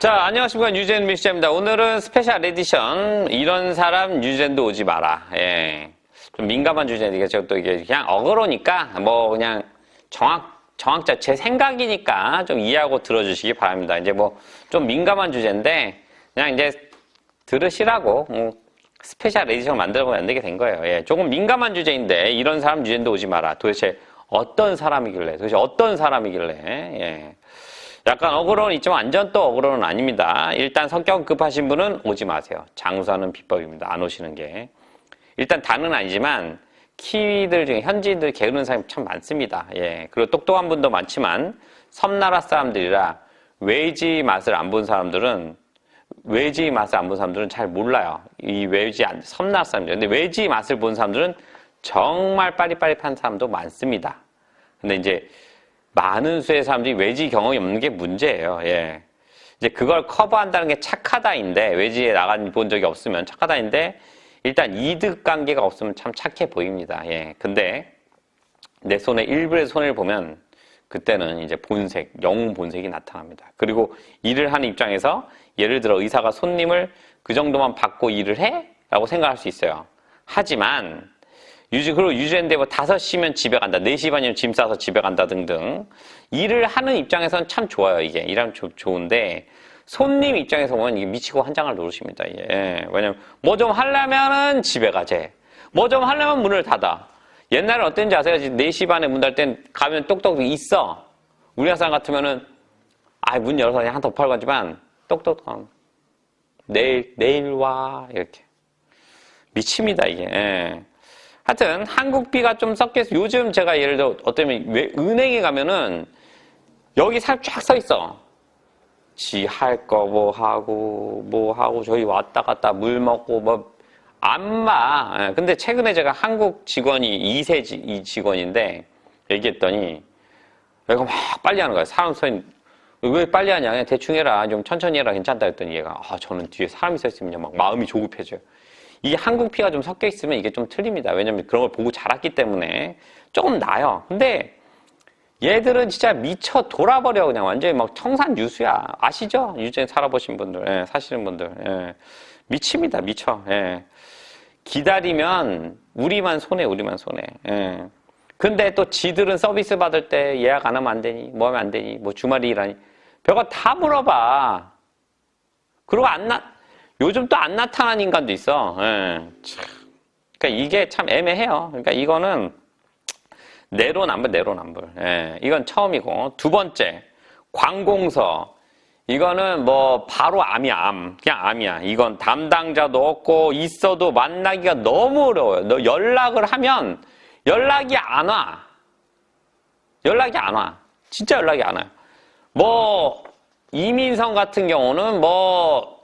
자, 안녕하십니까. 유젠 미시자입니다. 오늘은 스페셜 에디션. 이런 사람 유젠도 오지 마라. 예. 좀 민감한 주제인데, 제가 또 이게 그냥 어그로니까, 뭐, 그냥 정확, 정확자, 제 생각이니까 좀 이해하고 들어주시기 바랍니다. 이제 뭐, 좀 민감한 주제인데, 그냥 이제 들으시라고, 뭐, 스페셜 에디션을 만들어 만들게 된 거예요. 예. 조금 민감한 주제인데, 이런 사람 유젠도 오지 마라. 도대체 어떤 사람이길래, 도대체 어떤 사람이길래, 예. 약간 어그로는 있지만 완전 또 어그로는 아닙니다. 일단 성격 급하신 분은 오지 마세요. 장수하는 비법입니다. 안 오시는 게. 일단 다는 아니지만 키위들 중에 현지인들 게으른 사람이 참 많습니다. 예. 그리고 똑똑한 분도 많지만 섬나라 사람들이라 외지 맛을 안 본 사람들은 외지 맛을 안 본 사람들은 잘 몰라요. 이 외지 안- 섬나라 사람들. 근데 외지 맛을 본 사람들은 정말 빠릿빠릿한 사람도 많습니다. 근데 이제 많은 수의 사람들이 외지 경험이 없는 게 문제예요. 예. 이제 그걸 커버한다는 게 착하다인데 외지에 나간 본 적이 없으면 착하다인데 일단 이득 관계가 없으면 참 착해 보입니다. 예. 근데 내 손에 일부의 손해를 보면 그때는 이제 본색, 영웅 본색이 나타납니다. 그리고 일을 하는 입장에서 예를 들어 의사가 손님을 그 정도만 받고 일을 해? 라고 생각할 수 있어요. 하지만 유지, 그리고 유지인데 뭐 5시면 집에 간다. 4시 반이면 짐 싸서 집에 간다 등등. 일을 하는 입장에서는 참 좋아요, 이게. 일하면 조- 좋은데, 손님 입장에서 보면 이게 미치고 한장을 노르십니다, 이게. 예. 왜냐면, 뭐 좀 하려면은 집에 가재. 뭐 좀 하려면 문을 닫아. 옛날에 어땠는지 아세요? 4시 반에 문 닫을 땐 가면 똑똑 있어. 우리나라 사람 같으면은, 아, 문 열어서 그냥 한더 팔고 가지만, 똑똑, 어, 내일, 내일 와. 이렇게. 미칩니다, 이게. 예. 하여튼 한국비가 좀 섞여서 요즘 제가 예를 들어 어쩌면 왜 은행에 가면은 여기 사람 쫙서 있어. 지 할 거 뭐 하고 뭐 하고 저희 왔다 갔다 물 먹고 뭐안 봐. 예, 근데 최근에 제가 한국 직원이 2세 지, 이 직원인데 얘기했더니 얘가 막 빨리 하는 거야. 사람 서 있는 왜 빨리 하냐? 그냥 대충 해라. 좀 천천히 해라. 괜찮다 했더니 얘가 아 저는 뒤에 사람이 서 있으면 막 마음이 조급해져요. 이게 한국 피가 좀 섞여 있으면 이게 좀 틀립니다. 왜냐면 그런 걸 보고 자랐기 때문에 조금 나요. 근데 얘들은 진짜 미쳐 돌아버려 그냥 완전히 막 청산 유수야. 아시죠? 유전에 살아보신 분들, 예, 사시는 분들, 예. 미칩니다. 미쳐. 예. 기다리면 우리만 손해, 우리만 손해. 예. 근데 또 지들은 서비스 받을 때 예약 안 하면 안 되니, 뭐 하면 안 되니, 뭐 주말이 일하니, 별거 다 물어봐. 그리고 안 나, 요즘 또 안 나타나는 인간도 있어. 예. 참. 그러니까 이게 참 애매해요. 그러니까 이거는 내로남불, 내로남불. 예. 이건 처음이고. 두 번째, 관공서. 이거는 뭐 바로 암이야, 암. 그냥 암이야. 이건 담당자도 없고 있어도 만나기가 너무 어려워요. 너 연락을 하면 연락이 안 와. 연락이 안 와. 진짜 연락이 안 와요. 뭐 이민성 같은 경우는 뭐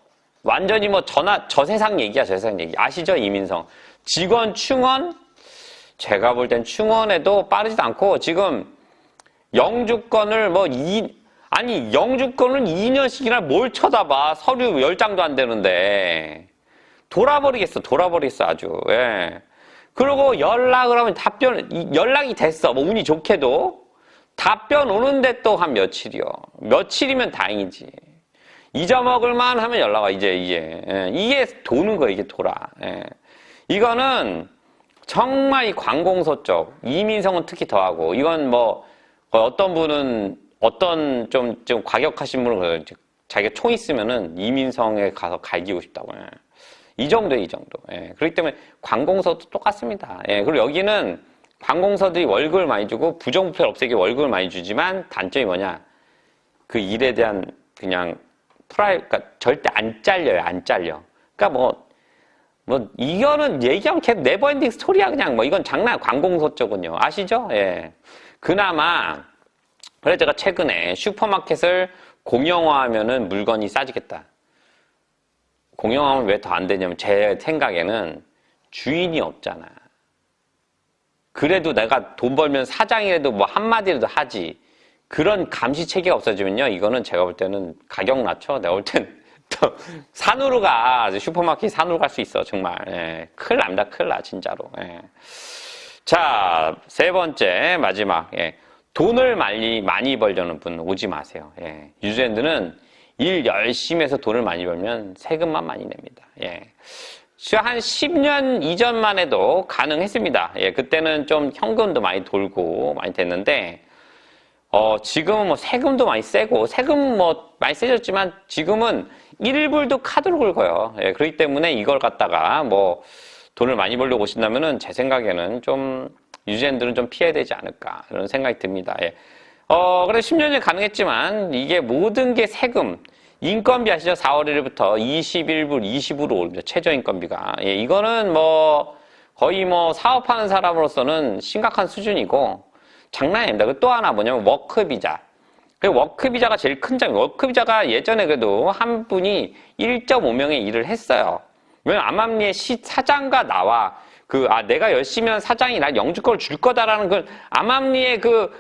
완전히 뭐 전화 저 세상 얘기야, 저 세상 얘기. 아시죠, 이민성? 직원 충원? 제가 볼 땐 충원에도 빠르지도 않고 지금 영주권을 뭐 이, 아니 영주권은 2년씩이나 뭘 쳐다봐. 서류 10장도 안 되는데. 돌아버리겠어 돌아버리겠어 아주. 예. 그리고 연락을 하면 답변 이- 연락이 됐어. 뭐 운이 좋게도. 답변 오는데 또 한 며칠이요. 며칠이면 다행이지 잊어먹을만 하면 연락 와 이제 이게 예. 이게 도는 거야 이게 돌아 예. 이거는 정말 이 관공서 쪽 이민성은 특히 더하고 이건 뭐 어떤 분은 어떤 좀좀 과격하신 분은 자기가 총 있으면은 이민성에 가서 갈기고 싶다고 예. 이 정도 이 정도 예. 그렇기 때문에 관공서도 똑같습니다 예. 그리고 여기는 관공서들이 월급을 많이 주고 부정부패를 없애기 월급을 많이 주지만 단점이 뭐냐 그 일에 대한 그냥 프라이 그러니까 절대 안 잘려요 안 잘려 그러니까 뭐 뭐 이거는 얘기하면 계속 네버엔딩 스토리야 그냥 뭐 이건 장난 관공서 쪽은요 아시죠? 예. 그나마 그래 제가 최근에 슈퍼마켓을 공영화하면은 물건이 싸지겠다. 공영화하면 왜 더 안 되냐면 제 생각에는 주인이 없잖아. 그래도 내가 돈 벌면 사장이라도 뭐 한마디라도 하지. 그런 감시 체계가 없어지면요. 이거는 제가 볼 때는 가격 낮춰. 내가 볼땐또 산으로 가. 슈퍼마켓 산으로 갈 수 있어. 정말. 예. 큰일 납니다. 큰일 나. 진짜로. 예. 자, 세 번째, 마지막. 예. 돈을 많이, 많이 벌려는 분 오지 마세요. 예. 유즈핸드는 일 열심히 해서 돈을 많이 벌면 세금만 많이 냅니다. 예. 한 10년 이전만 해도 가능했습니다. 예, 그때는 좀 현금도 많이 돌고 많이 됐는데, 어, 지금은 뭐 세금도 많이 세고, 세금 뭐 많이 세졌지만 지금은 1불도 카드로 긁어요. 예, 그렇기 때문에 이걸 갖다가 뭐 돈을 많이 벌려고 오신다면은 제 생각에는 좀 유지엔들은 좀 피해야 되지 않을까 이런 생각이 듭니다. 예. 어, 그래 10년이 가능했지만 이게 모든 게 세금, 인건비 아시죠? 4월 1일부터 21불, 20으로 오릅니다. 최저인건비가. 예, 이거는 뭐 거의 뭐 사업하는 사람으로서는 심각한 수준이고 장난이 아닙니다. 그또 하나 뭐냐면 워크비자. 그 워크비자가 제일 큰 점이 워크비자가 예전에 그래도 한 분이 1.5명의 일을 했어요. 왜냐면 암암리의 시 사장과 나와 그 아 내가 열심히 한 사장이 날 영주권을 줄 거다라는 그 암암리의 그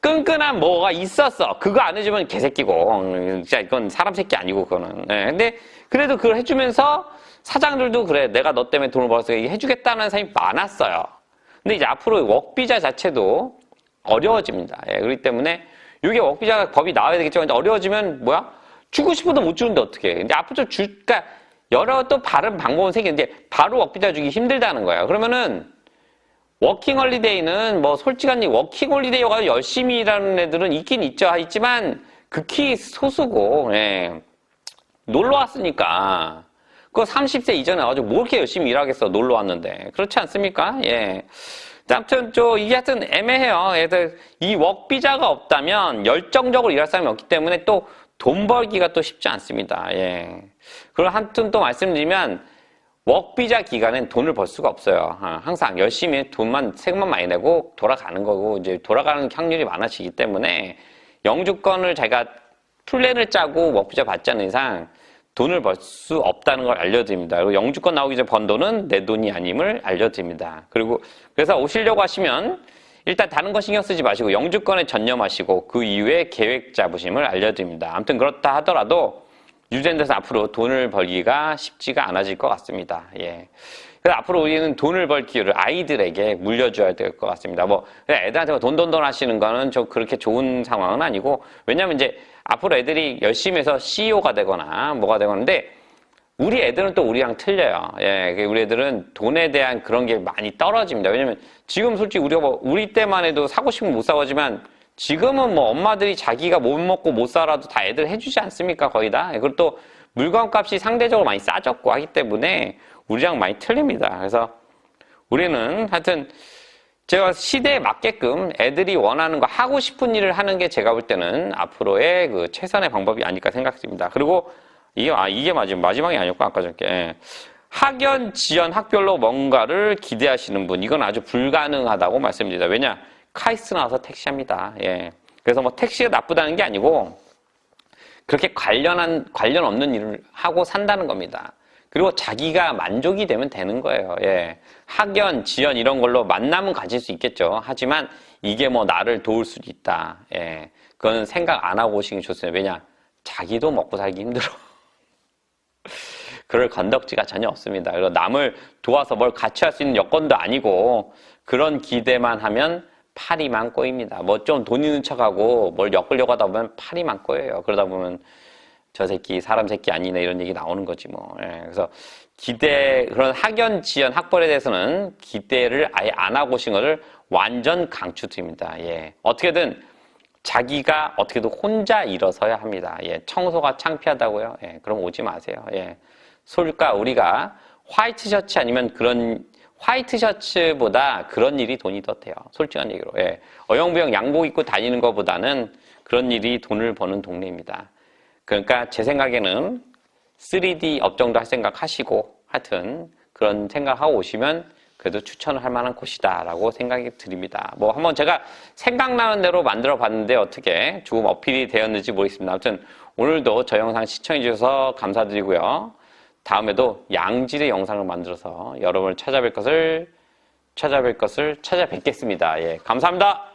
끈끈한 뭐가 있었어. 그거 안 해주면 개새끼고. 음, 진짜 이건 사람 새끼 아니고, 그거는. 네, 근데 그래도 그걸 해주면서 사장들도 그래. 내가 너 때문에 돈을 벌어서 해주겠다는 사람이 많았어요. 근데 이제 앞으로 웍비자 자체도 어려워집니다. 예, 그렇기 때문에 이게 웍비자 법이 나와야 되겠죠. 근데 어려워지면 뭐야? 주고 싶어도 못 주는데 어떻게 해. 근데 앞으로 좀 줄, 그러니까 여러 또 다른 방법은 생기는데 바로 웍비자 주기 힘들다는 거예요. 그러면은 워킹 홀리데이는 뭐 솔직한 얘기 워킹 홀리데이가 열심히 일하는 애들은 있긴 있죠. 있지만 극히 소수고 예. 놀러 왔으니까 그거 30세 이전에 아주 뭐 이렇게 열심히 일하겠어 놀러 왔는데 그렇지 않습니까? 예. 아무튼 저 이게 하여튼 애매해요. 애들 이 웍비자가 없다면 열정적으로 일할 사람이 없기 때문에 또 돈 벌기가 또 쉽지 않습니다. 예. 그리고 한튼 또 말씀드리면 웍비자 기간엔 돈을 벌 수가 없어요. 아, 항상 열심히 돈만 세금만 많이 내고 돌아가는 거고 이제 돌아가는 확률이 많아지기 때문에 영주권을 자기가 플랜을 짜고 웍비자 받지 않는 이상 돈을 벌 수 없다는 걸 알려드립니다. 그리고 영주권 나오기 전에 번 돈은 내 돈이 아님을 알려드립니다. 그리고 그래서 오시려고 하시면 일단 다른 거 신경 쓰지 마시고 영주권에 전념하시고 그 이후에 계획 잡으심을 알려드립니다. 아무튼 그렇다 하더라도 유젠에서 앞으로 돈을 벌기가 쉽지가 않아질 것 같습니다. 예. 그래서 앞으로 우리는 돈을 벌 기회를 아이들에게 물려줘야 될 것 같습니다. 뭐, 애들한테 돈, 돈, 돈 하시는 거는 좀 그렇게 좋은 상황은 아니고, 왜냐면 이제 앞으로 애들이 열심히 해서 CEO가 되거나 뭐가 되거는데, 우리 애들은 또 우리랑 틀려요. 예, 우리 애들은 돈에 대한 그런 게 많이 떨어집니다. 왜냐면 지금 솔직히 우리가 뭐, 우리 때만 해도 사고 싶으면 못 사고지만, 지금은 뭐 엄마들이 자기가 못 먹고 못 살아도 다 애들 해주지 않습니까? 거의 다. 그리고 또 물건값이 상대적으로 많이 싸졌고 하기 때문에 우리랑 많이 틀립니다. 그래서 우리는 하여튼 제가 시대에 맞게끔 애들이 원하는 거 하고 싶은 일을 하는 게 제가 볼 때는 앞으로의 그 최선의 방법이 아닐까 생각됩니다. 그리고 이게 아 이게 마지막 마지막이 아니었고 아까 전에 예. 학연, 지연, 학별로 뭔가를 기대하시는 분 이건 아주 불가능하다고 말씀드립니다. 왜냐 카이스트 나와서 택시합니다. 예. 그래서 뭐 택시가 나쁘다는 게 아니고 그렇게 관련한 관련 없는 일을 하고 산다는 겁니다. 그리고 자기가 만족이 되면 되는 거예요. 예. 학연, 지연 이런 걸로 만남은 가질 수 있겠죠. 하지만 이게 뭐 나를 도울 수도 있다. 예. 그건 생각 안 하고 오시는 게 좋습니다. 왜냐? 자기도 먹고 살기 힘들어. 그럴 건덕지가 전혀 없습니다. 그리고 남을 도와서 뭘 같이 할 수 있는 여건도 아니고 그런 기대만 하면 파리만 꼬입니다. 뭐 좀 돈 있는 척하고 뭘 엮으려고 하다 보면 파리만 꼬여요. 그러다 보면 저 새끼 사람 새끼 아니네 이런 얘기 나오는 거지 뭐. 예, 그래서 기대 그런 학연 지연 학벌에 대해서는 기대를 아예 안 하고 오신 것을 완전 강추드립니다. 예. 어떻게든 자기가 어떻게든 혼자 일어서야 합니다. 예. 청소가 창피하다고요? 예. 그럼 오지 마세요. 예. 솔까 우리가 화이트 셔츠 아니면 그런 화이트 셔츠보다 그런 일이 돈이 더 돼요. 솔직한 얘기로. 예. 어영부영 양복 입고 다니는 것보다는 그런 일이 돈을 버는 동네입니다. 그러니까 제 생각에는 3D 업종도 할 생각 하시고 하여튼 그런 생각하고 오시면 그래도 추천을 할 만한 곳이다라고 생각이 드립니다. 뭐 한번 제가 생각나는 대로 만들어 봤는데 어떻게 조금 어필이 되었는지 모르겠습니다. 아무튼 오늘도 저 영상 시청해 주셔서 감사드리고요. 다음에도 양질의 영상을 만들어서 여러분을 찾아뵐 것을 찾아뵐 것을 찾아뵙겠습니다. 예, 감사합니다.